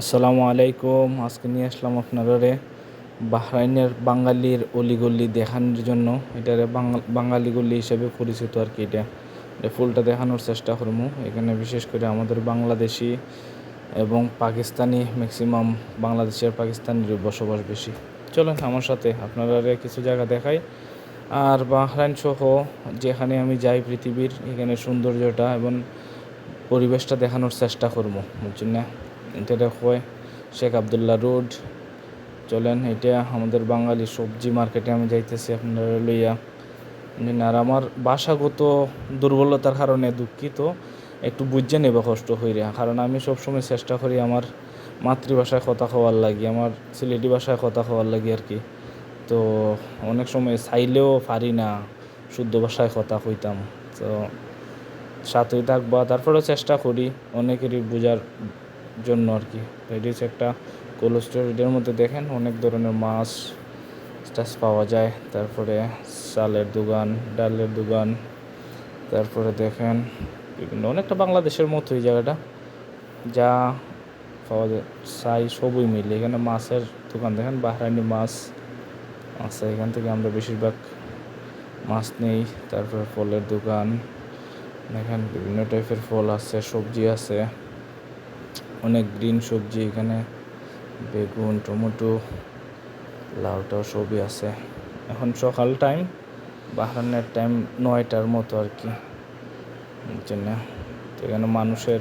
আসসালামু আলাইকুম। আজকে নিয়ে আসলাম আপনারা বাহরাইনের বাঙালির অলিগলি দেখানোর জন্য। এটারে বাঙালি গলি হিসেবে পরিচিত আর কি এটা। এটা ফুলটা দেখানোর চেষ্টা করব। এখানে বিশেষ করে আমাদের বাংলাদেশি এবং পাকিস্তানি ম্যাক্সিমাম বাংলাদেশের পাকিস্তানির বসবাস বেশি। চলেন আমার সাথে আপনারা কিছু জায়গা দেখাই। আর বাহরাইন সহ যেখানে আমি যাই পৃথিবীর, এখানে সৌন্দর্যটা এবং পরিবেশটা দেখানোর চেষ্টা করব, বুঝছেন না? এটা হয় শেখ আবদুল্লাহ রোড চলেন। এটা আমাদের বাঙালি সবজি মার্কেটে আমি যাইতেছি আপনারা লইয়া। আর আমার ভাষাগত দুর্বলতার কারণে দুঃখিত। একটু বুঝে নেবে কষ্ট হইরা, কারণ আমি সবসময় চেষ্টা করি আমার মাতৃভাষায় কথা কওয়ার লাগি, আমার সিলেটি ভাষায় কথা কওয়ার লাগি আর কি। তো অনেক সময় চাইলেও পারি না শুদ্ধ ভাষায় কথা কইতাম। তো সাথেই থাকবা, তারপরেও চেষ্টা করি অনেকেরই বোঝার জন্য আর কি। তো এটি হচ্ছে একটা কোল্ড স্টোরেজের মধ্যে দেখেন অনেক ধরনের মাছ টাছ পাওয়া যায়। তারপরে চালের দোকান, ডালের দোকান, তারপরে দেখেন বিভিন্ন, অনেকটা বাংলাদেশের মতো এই জায়গাটা। যা পাওয়া যায় চাই সবই মিলে। এখানে মাছের দোকান, দেখেন বাহরাইনি মাছ আছে। এখান থেকে আমরা বেশিরভাগ মাছ নেই। তারপরে ফলের দোকান, দেখেন বিভিন্ন টাইপের ফল আছে, সবজি আছে। অনেক গ্রিন সবজি এখানে, বেগুন, টমেটো, লাউটাও সবই আছে। এখন সকাল টাইম বাহানের টাইম নয়টার মতো আর কি। এখানে মানুষের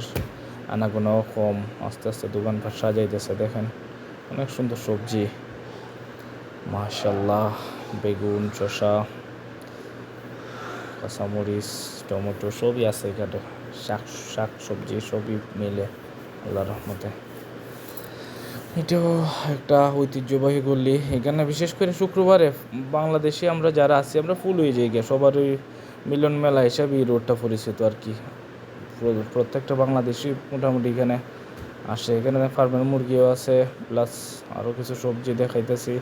আনাগোনাও কম। আস্তে আস্তে দোকান দোকানপাট সাজাইতেছে, দেখেন। অনেক সুন্দর সবজি। মাশাল্লাহ বেগুন, শসা, কাঁচামরিচ, টমেটো সবই আছে এখানে। শাক শাক সবজি সবই মিলে। আল্লাহ রহমতে। এটাও একটা ঐতিহ্যবাহী গল্লি এখানে বিশেষ করে শুক্রবারে বাংলাদেশে আমরা যারা আছি, আমরা ফুল হয়ে যাই গিয়ে। সবারই মিলন মেলা হিসাবে এই রোডটা পরিচিত আর কি। প্রত্যেকটা বাংলাদেশি মোটামুটি এখানে আসে। এখানে ফার্মের মুরগিও আছে প্লাস আরও কিছু সবজি দেখাইতেছি।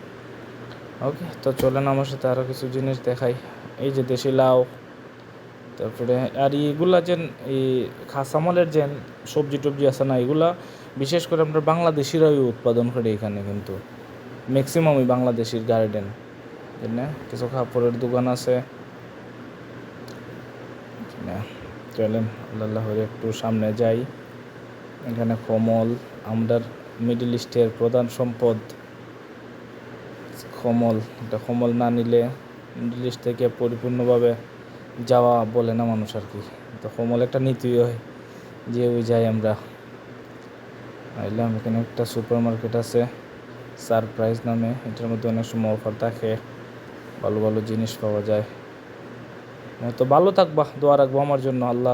ওকে তো চলেন আমার সাথে আরও কিছু জিনিস দেখাই। এই যে দেশি লাউ তারপরে আর এগুলা যে এই খাসামলের যে সবজি টবজি আছে না এগুলা বিশেষ করে আমরা বাংলাদেশিরাই উৎপাদন করি এখানে কিন্তু। ম্যাক্সিমামই বাংলাদেশির গার্ডেন কিছু কাপড়ের দোকান আছে। চলেন, আল্লাহ একটু সামনে যাই। এখানে কমল আমরার মিডল ইস্টের প্রধান সম্পদ। কমল, এটা কমল না নিলে মিডল ইস্ট থেকে পরিপূর্ণভাবে যাওয়া বলে না মানুষ আর কি। তো কোমল একটা নীতি হয় যে ওই যাই আমরা। আইলাম এখানে একটা সুপার মার্কেট আছে সারপ্রাইজ নামে। এটার মধ্যে অনেক সময় অফার থাকে ভালো ভালো জিনিস পাওয়া যায়। হ্যাঁ, তো ভালো থাকবা দোয়া রাখব আমার জন্য আল্লাহ